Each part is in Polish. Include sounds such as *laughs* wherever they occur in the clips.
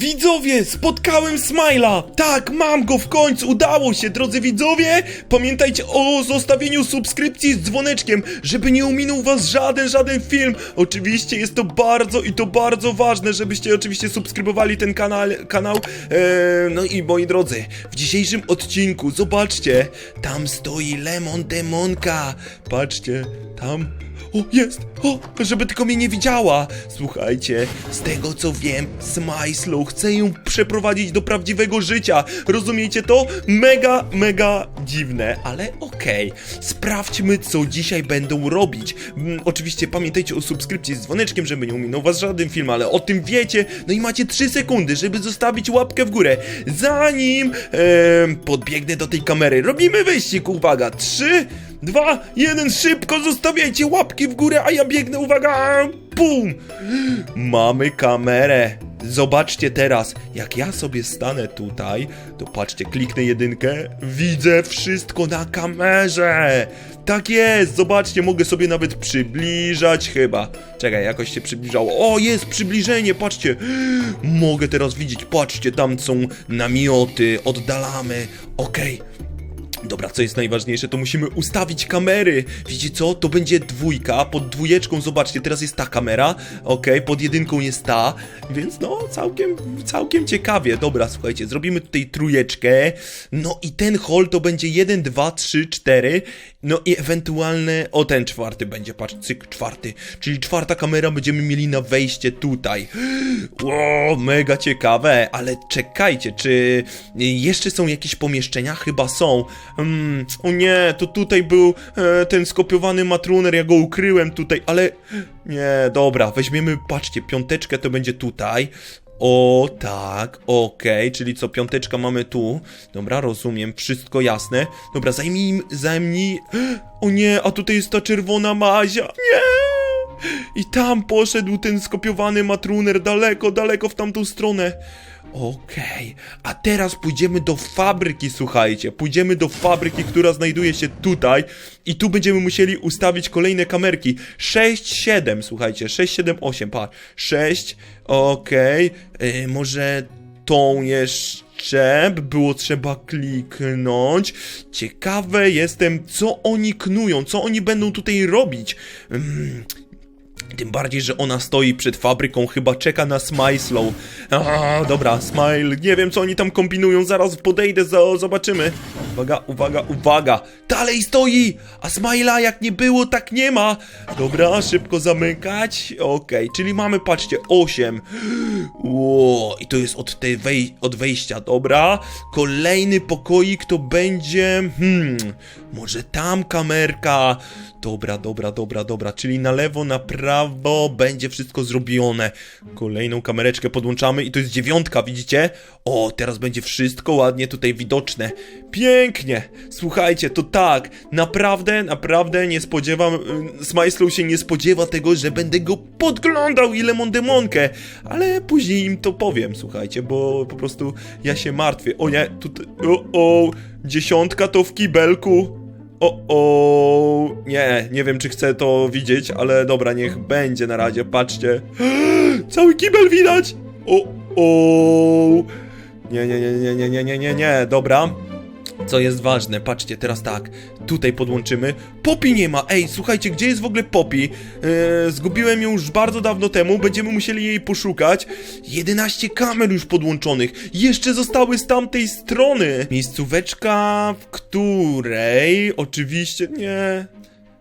Widzowie, spotkałem Smajla! Tak, mam go w końcu, udało się, drodzy widzowie! Pamiętajcie o zostawieniu subskrypcji z dzwoneczkiem, żeby nie ominął was żaden, żaden film. Oczywiście jest to bardzo i to bardzo ważne, żebyście oczywiście subskrybowali ten kanał, kanał. Eee, no i moi drodzy, w dzisiejszym odcinku, zobaczcie, tam stoi Lemon Demonka. Patrzcie, tam o, jest! O, żeby tylko mnie nie widziała! Słuchajcie, z tego co wiem, Smajslow chce ją przeprowadzić do prawdziwego życia. Rozumiecie to? Mega, mega dziwne, ale okej. Sprawdźmy, co dzisiaj będą robić. Mm, oczywiście pamiętajcie o subskrypcji z dzwoneczkiem, żeby nie ominął was żaden film, ale o tym wiecie. No i macie 3 sekundy, żeby zostawić łapkę w górę. Zanim em, podbiegnę do tej kamery, robimy wyścig, uwaga, 3, dwa, jeden, szybko zostawiajcie łapki w górę, a ja biegnę, uwaga, bum! Mamy kamerę. Zobaczcie teraz, jak ja sobie stanę tutaj, to patrzcie, kliknę jedynkę, widzę wszystko na kamerze. Tak jest, zobaczcie, mogę sobie nawet przybliżać chyba. Czekaj, jakoś się przybliżało. O, jest przybliżenie, patrzcie. Mogę teraz widzieć, patrzcie, tam są namioty, oddalamy. Okej, Dobra, co jest najważniejsze, to musimy ustawić kamery. Widzicie co? To będzie dwójka, pod dwójeczką, zobaczcie, teraz jest ta kamera, okej, pod jedynką jest ta, więc no, całkiem, całkiem ciekawie. Dobra, słuchajcie, zrobimy tutaj trójeczkę, no i ten hall to będzie 1, 2, 3, 4, no i ewentualne, o ten czwarty będzie, patrz, cyk, czwarty, czyli czwarta kamera będziemy mieli na wejście tutaj. Ło, mega ciekawe, ale czekajcie, czy jeszcze są jakieś pomieszczenia? Chyba są. Mm, o nie, to tutaj był e, ten skopiowany matruner, ja go ukryłem tutaj, ale nie, dobra, weźmiemy, patrzcie, piąteczkę to będzie tutaj. O, tak, okej, czyli co, piąteczka mamy tu. Dobra, rozumiem, wszystko jasne. Dobra, zajmij, zajmij... *gasps* O nie, a tutaj jest ta czerwona mazia. Nie! I tam poszedł ten skopiowany matruner daleko, daleko w tamtą stronę. Okej, a teraz pójdziemy do fabryki, słuchajcie. Pójdziemy do fabryki, która znajduje się tutaj. I tu będziemy musieli ustawić kolejne kamerki. 6, 7, słuchajcie. 6, 7, 8, par. 6, okej. Yy, może tą jeszcze by było trzeba kliknąć. Ciekawe jestem, co oni knują, co oni będą tutaj robić. Mm, tym bardziej, że ona stoi przed fabryką, chyba czeka na Smile A, dobra, Smile, nie wiem co oni tam kombinują, zaraz podejdę, za, zobaczymy. Uwaga, uwaga, uwaga, dalej stoi, a Smile'a jak nie było, tak nie ma. Dobra, szybko zamykać, okej, czyli mamy, patrzcie, 8. Ło, i to jest od, tej wej od wejścia, dobra. Kolejny pokoik to będzie, hmm, może tam kamerka. Dobra, dobra, dobra, dobra, czyli na lewo, na prawo będzie wszystko zrobione. Kolejną kamereczkę podłączamy i to jest dziewiątka, widzicie? O, teraz będzie wszystko ładnie tutaj widoczne. Pięknie! Słuchajcie, to tak, naprawdę, naprawdę nie spodziewam, y, Smajslow się nie spodziewa tego, że będę go podglądał ile mam demonkę, ale później im to powiem, słuchajcie, bo po prostu ja się martwię. O nie, tutaj, o, o, dziesiątka to w kibelku. O, o, nie, nie wiem czy chcę to widzieć, ale dobra, niech będzie na razie, patrzcie. *gasps* Cały kibel widać! O, o. Nie, nie, nie, nie, nie, nie, nie, nie, dobra. Co jest ważne, patrzcie, teraz tak, tutaj podłączymy. Popi nie ma, ej, słuchajcie, gdzie jest w ogóle Popi? Eee, zgubiłem ją już bardzo dawno temu, będziemy musieli jej poszukać. 11 kamer już podłączonych, jeszcze zostały z tamtej strony. Miejscóweczka, w której, oczywiście, nie,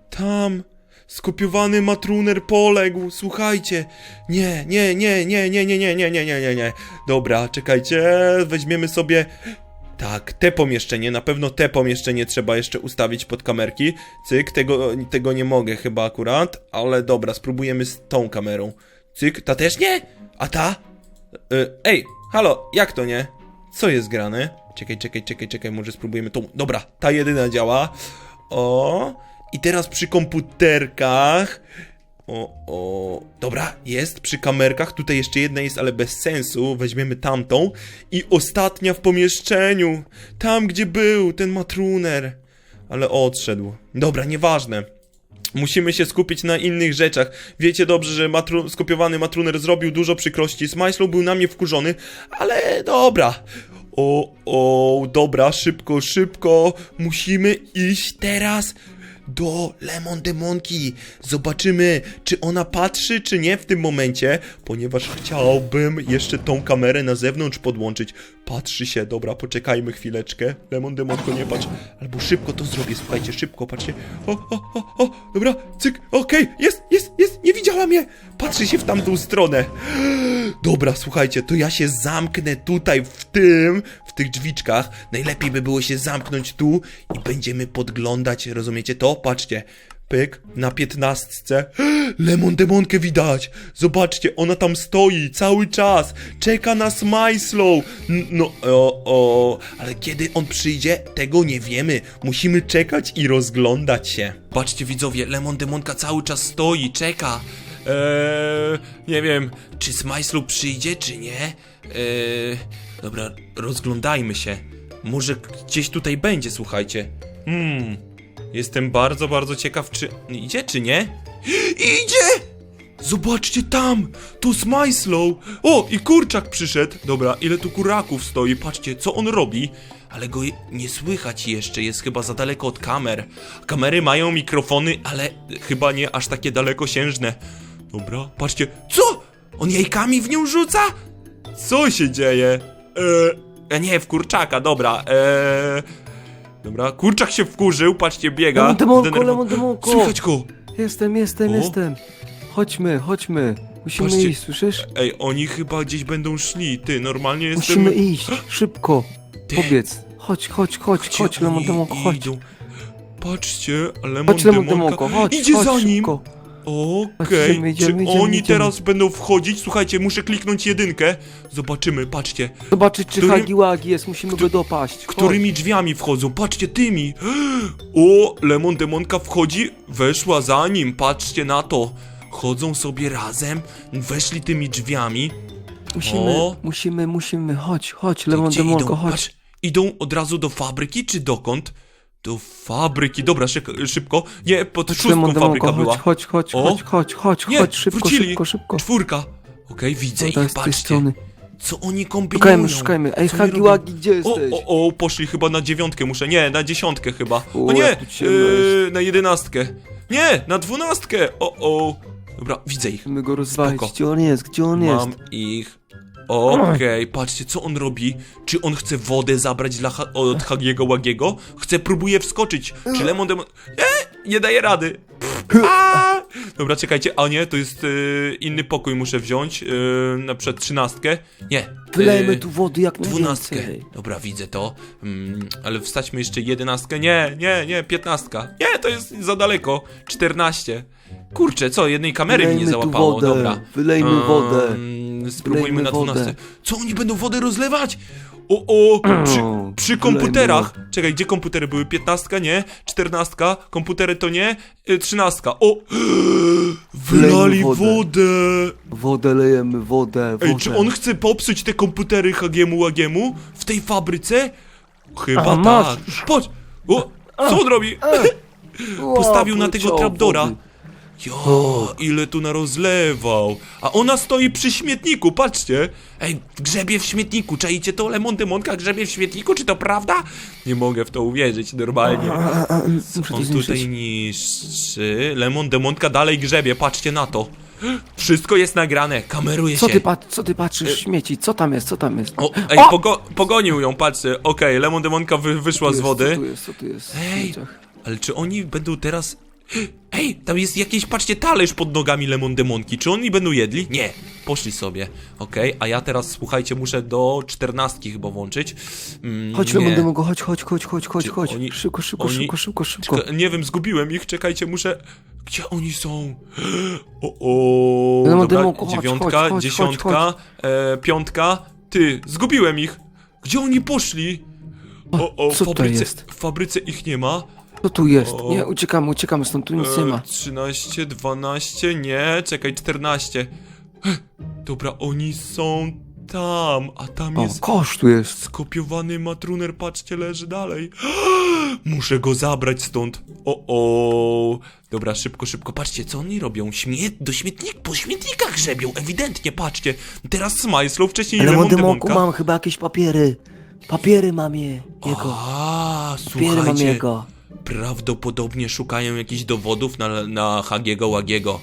tam... Skopiowany matruner poległ, słuchajcie. Nie, nie, nie, nie, nie, nie, nie, nie, nie, nie, nie, nie. Dobra, czekajcie, weźmiemy sobie tak, te pomieszczenie, na pewno te pomieszczenie trzeba jeszcze ustawić pod kamerki. Cyk, tego, tego nie mogę chyba akurat, ale dobra, spróbujemy z tą kamerą. Cyk, ta też nie? A ta? Y, ej, halo, jak to nie? Co jest grane? Czekaj, czekaj, czekaj, czekaj, może spróbujemy tą. Dobra, ta jedyna działa. O, i teraz przy komputerkach. O, o. Dobra, jest przy kamerkach. Tutaj jeszcze jedna jest, ale bez sensu. Weźmiemy tamtą. I ostatnia w pomieszczeniu. Tam, gdzie był ten matruner. Ale odszedł. Dobra, nieważne. Musimy się skupić na innych rzeczach. Wiecie dobrze, że matru skopiowany matruner zrobił dużo przykrości. Smajslow był na mnie wkurzony, ale dobra. O, o, dobra, szybko, szybko. Musimy iść teraz do Lemon Demonki. Zobaczymy, czy ona patrzy, czy nie w tym momencie, ponieważ chciałbym jeszcze tą kamerę na zewnątrz podłączyć. Patrzy się, dobra, poczekajmy chwileczkę. Lemon Demonko, nie patrz. Albo szybko to zrobię, słuchajcie, szybko, patrzcie. O, o, o, o, dobra, cyk, okej, jest, jest, jest, nie widziała mnie. Patrzy się w tamtą stronę. Dobra, słuchajcie, to ja się zamknę tutaj w tym, tych drzwiczkach. Najlepiej by było się zamknąć tu i będziemy podglądać, rozumiecie to? Patrzcie. Pyk, na piętnastce. *gasps* Lemon demonkę widać. Zobaczcie, ona tam stoi cały czas. Czeka na Smyslow. N- No, o, o, ale kiedy on przyjdzie, tego nie wiemy. Musimy czekać i rozglądać się. Patrzcie, widzowie, Lemon demonka cały czas stoi, czeka. Eee, nie wiem, czy Smyslow przyjdzie, czy nie. Eee, dobra, rozglądajmy się. Może gdzieś tutaj będzie, słuchajcie. Hmm, jestem bardzo, bardzo ciekaw, czy idzie, czy nie? *gasps* Idzie! Zobaczcie tam! To Smyslow! O, i kurczak przyszedł! Dobra, ile tu kuraków stoi, patrzcie, co on robi. Ale go nie słychać jeszcze, jest chyba za daleko od kamer. Kamery mają mikrofony, ale chyba nie aż takie dalekosiężne. Dobra, patrzcie, co? On jajkami w nią rzuca? Co się dzieje? Eee, nie, w kurczaka, dobra, eee... Dobra, kurczak się wkurzył, patrzcie, biega. Lemon demonko, zdenerwował- lemon demonko. Słychać go! Jestem, jestem, O. jestem. Chodźmy, chodźmy. Musimy Patrzcie. iść, słyszysz? Ej, oni chyba gdzieś będą szli, ty, normalnie jestem... Musimy iść, szybko. Ty. Powiedz. Chodź, chodź, chodź, Gdzie chodź, oni chodź. idą? Patrzcie, Lemon Chodź, demonko, chodź, idzie chodź, za nim. szybko. Okej, idziemy, czy idziemy, oni idziemy. teraz będą wchodzić? Słuchajcie, muszę kliknąć jedynkę. Zobaczymy, patrzcie. Zobaczyć, czy Którym- Hagi Łagi jest, musimy go dopaść. Chodź. Którymi drzwiami wchodzą? Patrzcie, tymi. *gasps* O, Lemon Demonka wchodzi, weszła za nim, patrzcie na to. Chodzą sobie razem, weszli tymi drzwiami. Musimy, O. musimy, musimy, chodź, chodź, lemon gdzie demonko, idą? chodź. Patrz, idą od razu do fabryki, czy dokąd? Do fabryki, dobra, szyk- szybko. Nie, pod szóstką fabryka demonko, była. chodź, chodź, chodź, O. chodź, chodź, chodź, Nie, chodź, szybko, wrócili. szybko, szybko. Czwórka. Okej, widzę ich, jest z tej patrzcie. strony. Co oni kombinują? Szukajmy, szukajmy. Ej, Co oni Hagi robią? Łagi, gdzie O, jesteś? o, o, poszli chyba na dziewiątkę muszę. Nie, na dziesiątkę chyba. O U, nie, jak tu ciemno yy, na jedenastkę. Nie, na dwunastkę. O, o. Dobra, widzę ich. Musimy go rozwalić. Spoko. Gdzie on jest? Gdzie on Mam jest? ich. Okej, patrzcie, co on robi? Czy on chce wodę zabrać dla ha od Hagiego Łagiego? Chce, próbuje wskoczyć. Czy Lemon Demon... Nie, nie daje rady. A! Dobra, czekajcie, a nie, to jest yy, inny pokój muszę wziąć. Yy, na przykład trzynastkę. Nie. Wylejmy yy, tu wody jak Dwunastkę. najwięcej. Dobra, widzę to. Mm, ale wstaćmy jeszcze jedenastkę. Nie, nie, nie, piętnastka. Nie, to jest za daleko. Czternaście. Kurczę, co, jednej kamery mi nie Wylejmy tu załapało. wodę, Dobra. wylejmy wodę. Mm, spróbujmy na wodę. 12. Co oni będą wodę rozlewać? O, o, przy, *clears throat* przy komputerach. Czekaj, gdzie komputery były? 15, nie? 14, komputery to nie? Y, 13. O! *gasps* Wylali wodę. wodę! Wodę lejemy, wodę, wodę. Ej, czy on chce popsuć te komputery Hagiemu Łagiemu w tej fabryce? Chyba A, tak. masz. Patrz! O, co on robi? *laughs* Postawił na tego trapdora. Jo, ile tu narozlewał. A ona stoi przy śmietniku, patrzcie. Ej, grzebie w śmietniku, czaicie to? Lemon Demonka grzebie w śmietniku, czy to prawda? Nie mogę w to uwierzyć, normalnie. On tutaj niszczy. Lemon Demonka dalej grzebie, patrzcie na to. Wszystko jest nagrane, kameruje Co się. ty, pat- co ty patrzysz, śmieci? Co tam jest, co tam jest? O, ej, O! Pogo pogonił ją, patrzcie. Okej, Lemon Demonka wy wyszła z jest, wody. Co tu jest, co tu jest? Ej, śmieciach? ale czy oni będą teraz... Ej, tam jest jakieś, patrzcie, talerz pod nogami Lemon Demonki. Czy oni będą jedli? Nie, poszli sobie. Okej, a ja teraz, słuchajcie, muszę do czternastki chyba włączyć. Mm, Chodź, nie. Lemon Demongo, chodź, chodź, chodź, chodź, chodź, Czy chodź. oni- Szybko, szybko, oni- szybko, szybko, szybko. Czeka, nie wiem, zgubiłem ich, czekajcie, muszę... Gdzie oni są? O, o, Lemon dobra, Demonko, chodź, dziewiątka, chodź, chodź, dziesiątka, E, piątka. Ty, zgubiłem ich. Gdzie oni poszli? O, o, w co to fabryce, jest? w fabryce ich nie ma. Co tu jest? O. Nie, uciekamy, uciekamy stąd, tu nic nie ma. E, 13, 12, nie, czekaj, 14. Ech, Dobra, oni są tam, a tam O, jest kosz tu jest. skopiowany matruner, patrzcie, leży dalej. *gasps* Muszę go zabrać stąd. O, o. Dobra, szybko, szybko. Patrzcie, co oni robią? Śmiet... Do śmietnik... Po śmietnikach grzebią, ewidentnie, patrzcie. Teraz Smajslow, wcześniej Ale Lemon Mondemonku Demonka. mam chyba jakieś papiery. Papiery mam je. Jego. A, Papiery mam słuchajcie. jego. Prawdopodobnie szukają jakichś dowodów na, na Hagiego Łagiego.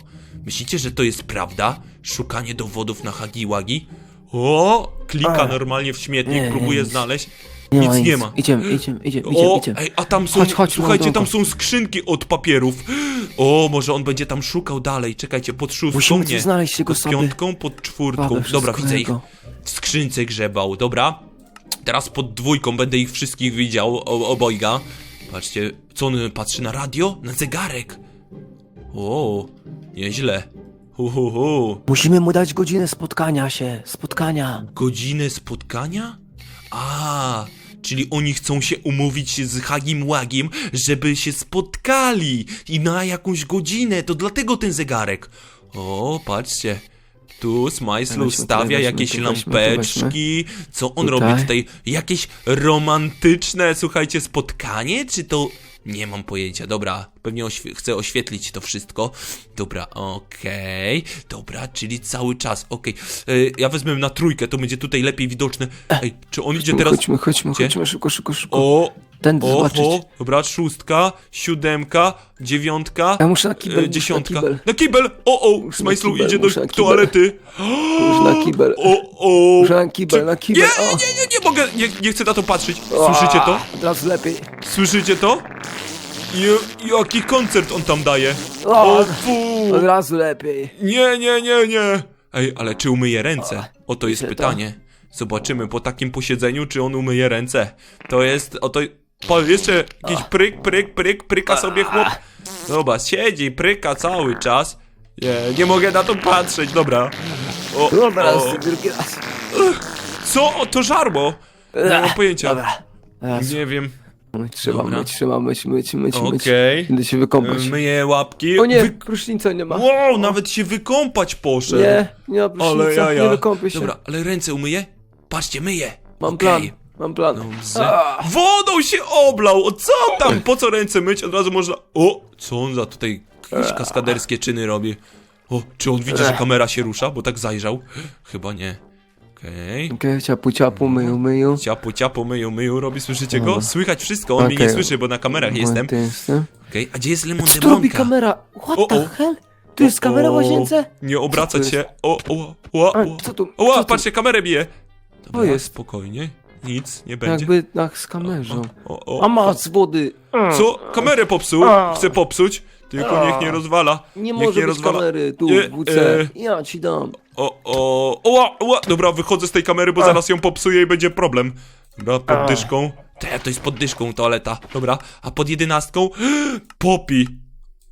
Myślicie, że to jest prawda? Szukanie dowodów na Hagi Łagi? O, klika A. normalnie w śmietnik, Nie, próbuje nic. znaleźć. Nie nic ma nie nic. ma. Idziemy, idziemy, idziemy, idziemy, O, idziemy. ej, a tam są, Chodź, chodź, słuchajcie, tam są skrzynki od papierów. O, może on będzie tam szukał dalej. Czekajcie, pod szóstką, Musimy nie. znaleźć jego pod sobie. piątką, pod czwórtką. Babę, Dobra, wszystko widzę ich. jego. W skrzynce grzebał, dobra. Teraz pod dwójką będę ich wszystkich widział, o, obojga. Patrzcie, co on patrzy na radio? Na zegarek. O, nieźle. Hu, hu, hu. Musimy mu dać godzinę spotkania się. Spotkania. Godzinę spotkania? A, czyli oni chcą się umówić z Hagim Łagiem, żeby się spotkali i na jakąś godzinę, to dlatego ten zegarek. O, patrzcie. Tu Smajslu stawia jakieś weźmy, lampeczki. Co on Tutaj. robi tutaj? Jakieś romantyczne, słuchajcie, spotkanie? Czy to... Nie mam pojęcia, dobra, pewnie oświe- chcę oświetlić to wszystko. Dobra, okej, dobra, czyli cały czas, okej. Y, Ja wezmę na trójkę, to będzie tutaj lepiej widoczne. Ej, czy on idzie teraz... Chodźmy, chodźmy, Gdzie? chodźmy, szybko, szybko, szybko. O, Zobaczyć. oho, dobra, szóstka, siódemka, dziewiątka, Ja muszę na kibel, e, muszę dziesiątka. Na kibel! O, o, Muszę na Smajslu kibel, idzie do muszę na kibel. toalety. Już na *gasps* kibel. O, o. Muszę na kibel, na kibel. Nie, o. nie, nie, nie mogę, nie, nie chcę na to patrzeć. Słyszycie to? Od razu lepiej. Słyszycie to? Je, jaki koncert on tam daje? O, O, fu. Od razu lepiej. Nie, nie, nie, nie. Ej, ale czy umyje ręce? Oto jest Myślę, pytanie. Zobaczymy po takim posiedzeniu, czy on umyje ręce. To jest, oto... Po, jeszcze jakiś pryk, pryk, pryk, pryka sobie chłop. Zobacz, siedzi, pryka cały czas. Nie, nie mogę na to patrzeć, dobra. O, Dobra, raz, o. drugi raz. Co? O, to żarło. Nie mam pojęcia. Dobra. Raz. Nie wiem. Trzeba Dobra. myć, trzeba myć, myć, myć, myć. Okej. Się wykąpać. Myję łapki. O nie, Wy... prysznica nie ma. Wow, nawet się wykąpać poszedł. Nie, nie ma Ale prysznica, jaja. nie wykąpię się. Dobra, ale ręce umyję? Patrzcie, myję. Mam Okej. plan, mam plan. A, Wodą się oblał! O co tam? Po co ręce myć? Od razu można... O! Co on za tutaj jakieś kaskaderskie czyny robi? O, czy on widzi, że kamera się rusza? Bo tak zajrzał. Chyba nie. Okej. Okej, ciapu, ciapu, myju, myju. Ciapo, ciapo, myju, myju robi. Słyszycie go? Słychać wszystko. On mnie nie Okej. słyszy, bo na kamerach jestem. Ty jestem. Okej, a gdzie jest Lemon Co tu robi kamera? What O, the o. hell? Tu jest kamera w O, łazience? Nie obracać się. O, o, o, A, o. co tu? O, co tu? patrzcie, kamerę bije. Dobra, jest? spokojnie. Nic nie będzie. Jakby tak z kamerzą. O, o, A ma z wody. Co? Kamerę popsuł? Chce popsuć? Tylko niech nie rozwala. Nie niech może nie być rozwala. kamery tu Nie, w WC. e. Ja ci dam. O, o, oła, oła. Dobra, wychodzę z tej kamery, bo zaraz ją popsuję i będzie problem. Dobra, pod dyszką. Te, to jest pod dyszką toaleta. Dobra, a pod jedenastką? *gasps* Popi.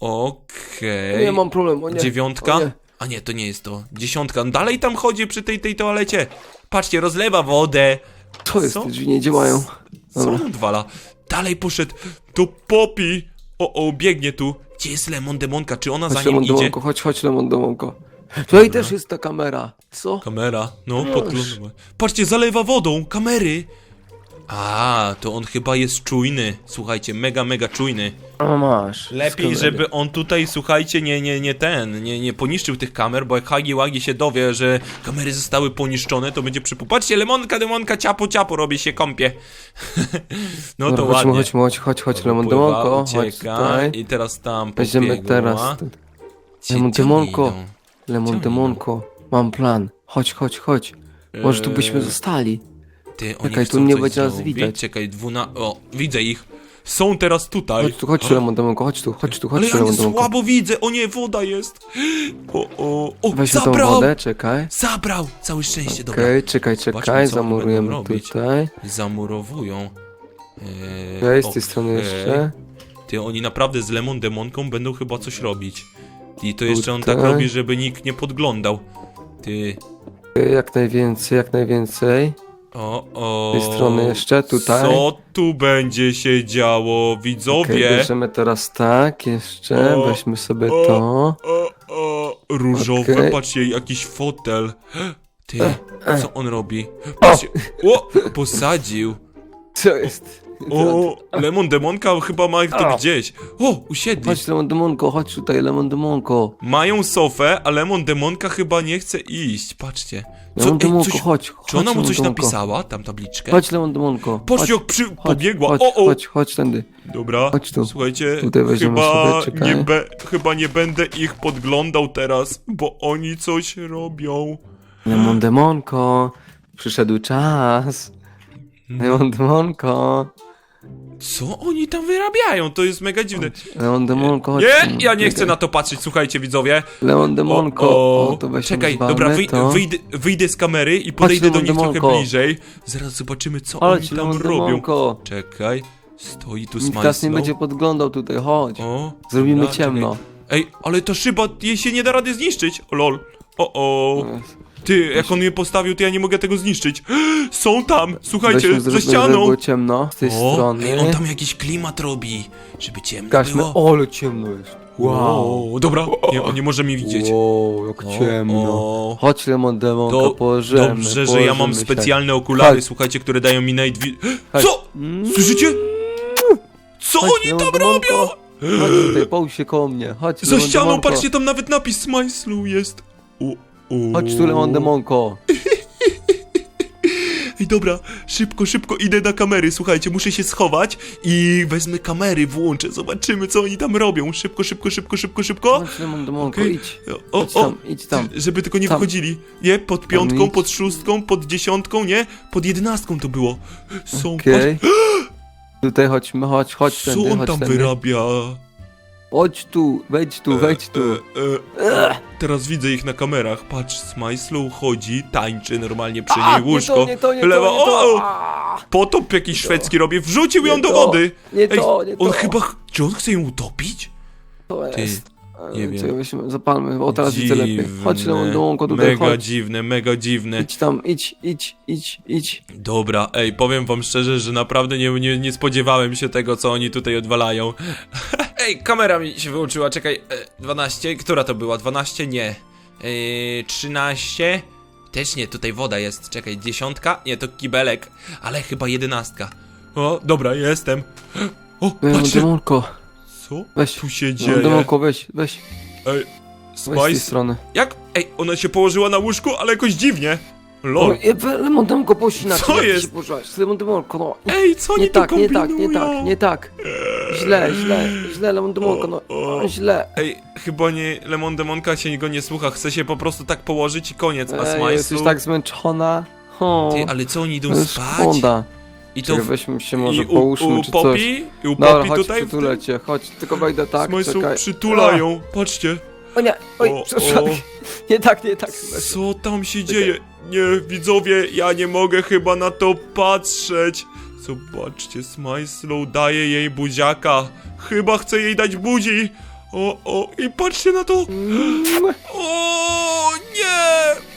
Okej. Nie mam problemu, o nie. Dziewiątka? O nie. A nie, to nie jest to. Dziesiątka. No Dalej tam chodzi przy tej, tej toalecie. Patrzcie, rozlewa wodę. To jest, Co? te drzwi nie działają. Co Dobra. on odwala? Dalej poszedł do Popi. O, o, biegnie tu. Gdzie jest Lemon Demonka? Czy ona za Chodź, nim Lemon idzie? Demonko, chodź, chodź, Lemon Demonko. Tutaj też jest ta kamera. Co? Kamera, no, podglądam. Patrzcie, zalewa wodą, kamery. A, to on chyba jest czujny. Słuchajcie, mega, mega czujny. A masz. Lepiej, żeby on tutaj, słuchajcie, nie, nie, nie ten, nie, nie poniszczył tych kamer, bo jak Hagi Wagi się dowie, że kamery zostały poniszczone, to będzie przypu... Patrzcie, lemonka, demonka, ciapo, ciapo, robi się kąpie. *laughs* no to Dobra, chodźmy, ładnie. chodźmy, chodź, chodź, chodź, Lemon Pływa, Demonko, chodź ucieka tutaj. i teraz tam pobiegła. teraz. Gdzie- Lemon gdzie oni Demonko. idą? Lemon Demonko, mam plan. Chodź, chodź, chodź. Może tu byśmy Eee, zostali. Ty, oni Czekaj, tu chcą nie coś będzie nas zrobić. widać. Czekaj, dwuna... O, widzę ich. Są teraz tutaj. Chodź tu, chodź tu, Lemon Demonko, chodź tu, chodź tu, chodź tu, ja Demonko. słabo widzę. O nie, woda jest. O, o, o, Weźmy tą zabrał. wodę, czekaj. Zabrał. Całe szczęście, dobra. Okej, czekaj, Zobaczmy, czekaj, co oni zamurujemy będą robić. tutaj. Zamurowują. Eee, Okej, z tej strony okej. jeszcze. Ty, oni naprawdę z Lemon Demonką będą chyba coś robić. I to jeszcze on Tutaj. tak robi, żeby nikt nie podglądał. Ty, Okej, Jak najwięcej, jak najwięcej. O, o. Z tej strony jeszcze, tutaj. Co tu będzie się działo, Okej, widzowie? bierzemy teraz tak, jeszcze, O, weźmy sobie o. to. O, o, różowe, Okej. patrzcie, jakiś fotel. *gasps* Ty, co on robi? Patrzcie, o, posadził. Co jest? O, Lemon Demonka chyba ma to O. gdzieś. O, usiedli. Chodź Lemon Demonko, chodź tutaj Lemon Demonko. Mają sofę, a Lemon Demonka chyba nie chce iść. Patrzcie. Lemon ej, Demonko, coś- chodź. Czy ona chodź, mu Lemon coś Demonko. napisała? Tam tabliczkę? Chodź Lemon Demonko. Patrzcie, chodź, jak przy... chodź, pobiegła. Chodź, o, o. chodź, chodź tędy. Dobra, Chodź tu. słuchajcie, Tutaj weźmiemy chyba, sobie, czekaj. nie be, chyba nie będę ich podglądał teraz, bo oni coś robią. Lemon Demonko, przyszedł czas. Lemon Demonko. Co oni tam wyrabiają? To jest mega dziwne. Lemon Demonko, chodź. Nie, ja nie chcę na to patrzeć, słuchajcie widzowie. Lemon Demonko. O, O, to weź Czekaj, dobra, wyj to. wyjdę, wyjdę z kamery i podejdę do nich trochę bliżej. Zaraz zobaczymy, co Chodź, oni tam Lemon robią. Demonko. Czekaj, stoi tu Nikt nas nie będzie podglądał tutaj, chodź. O, Zrobimy dobra, ciemno. czekaj. Ej, ale ta szyba, jej się nie da rady zniszczyć. O lol. O, o. Ty, jak on je postawił, to ja nie mogę tego zniszczyć. *gasps* Są tam, słuchajcie, Weźmy, za żeby ścianą. było ciemno z tej O, strony. ej, on tam jakiś klimat robi, żeby ciemno Gaśmy. było. O, ale ciemno jest. Wow. O, dobra, nie, on nie może mnie widzieć. Wow, jak O, ciemno. o. Chodź Lemon Demonko, To położymy. dobrze, że ja mam specjalne okulary, Chodź. słuchajcie, które dają mi night. Co? Mm. Słyszycie? Co Chodź, oni tam robią? Chodź tutaj, połóż się koło mnie. Chodź, Za ścianą, patrzcie, tam nawet napis Smajslu jest. U. Chodź tu Lemon Demonko. *laughs* Ej, dobra, szybko, szybko idę na kamery, słuchajcie, muszę się schować i wezmę kamery, włączę, zobaczymy, co oni tam robią. Szybko, szybko, szybko, szybko, szybko. Chodź Lemon Demonko, Okej. idź. O, Idź o, tam, idź tam. żeby tylko nie Tam. wchodzili. Nie, pod piątką, idź. pod szóstką, pod dziesiątką, nie? Pod jedenastką to było. Są, Okej. *gasps* Tutaj chodźmy, chodź, chodź patrz, co tędy, on chodź tam tędy. wyrabia? Chodź tu, wejdź tu, wejdź tu. E, e, e. Teraz widzę ich na kamerach. Patrz, Smajslow chodzi, tańczy normalnie przy A, niej łóżko. To, nie to, nie to, to. o. A, Potop jakiś szwedzki robi, wrzucił ją Nie do to, wody. Nie to, nie to. on chyba, ch- czy on chce ją utopić? To Ty, jest. nie E, wiem. Czekaj, weźmy, zapalmy, o teraz widzę lepiej. Chodź Dziwne, Lemon Demonko tutaj, Mega chodź. dziwne, mega dziwne. Idź tam, idź, idź, idź, idź. Dobra, ej, powiem wam szczerze, że naprawdę nie, nie, nie spodziewałem się tego, co oni tutaj odwalają. *laughs* ej, kamera mi się wyłączyła, czekaj, e, 12, która to była? 12? Nie. E, 13? Też nie, tutaj woda jest, czekaj, dziesiątka? Nie, to kibelek, ale chyba jedenastka. O, dobra, jestem. O, Lemon patrzcie, Demonko, co weź. tu się dzieje? Demonko, weź, weź. Ej, Weź z tej Spice, strony. jak? Ej, ona się położyła na łóżku, ale jakoś dziwnie. Lol. E, Lemon połóż inaczej. Co jest? Lemon no. Ej, co oni Nie tu tak, nie tak, nie tak, nie tak. Źle, źle, źle, Lemon Demonko, no. O. Źle. Ej, chyba nie, Lemon Demonka się go nie słucha, chce się po prostu tak położyć i koniec, a Ej, Smajslu... jesteś tak zmęczona. O, Ty, ale co, oni idą jest spać? szkoda. I to... W... weźmy się może I u, połóżmy u czy coś. Popi? I u Dobra, Popi chodź, tutaj? przytulę cię, chodź, tylko wejdę tak, Smajslu czekaj. przytulają, patrzcie. O nie, oj, O, przepraszam. o. *laughs* Nie tak, nie tak. Co tam się dzieje? Nie, widzowie, ja nie mogę chyba na to patrzeć. Zobaczcie, Smajslow daje jej buziaka. Chyba chce jej dać buzi. O, o, i patrzcie na to. Mm, O!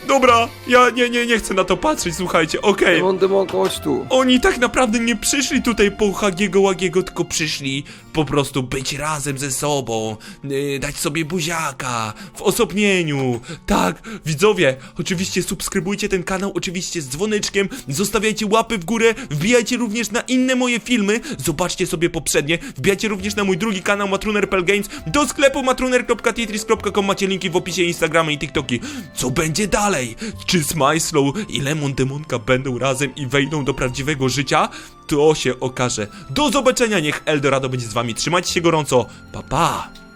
Dobra, ja nie, nie, nie chcę na to patrzeć, słuchajcie, okej. Lemon Demonko, chodź tu. Oni tak naprawdę nie przyszli tutaj po Hagiego Łagiego, tylko przyszli po prostu być razem ze sobą, yy, dać sobie buziaka, w osobnieniu. Tak, widzowie, oczywiście subskrybujcie ten kanał, oczywiście z dzwoneczkiem, zostawiajcie łapy w górę, wbijajcie również na inne moje filmy, zobaczcie sobie poprzednie, wbijajcie również na mój drugi kanał Matruner.pl Games, do sklepu matruner.tetris.com macie linki w opisie Instagramy i TikToki. Co będzie dalej? Czy Smajslow i Lemon Demonka będą razem i wejdą do prawdziwego życia? To się okaże. Do zobaczenia, niech Eldorado będzie z wami. Trzymajcie się gorąco. Pa pa!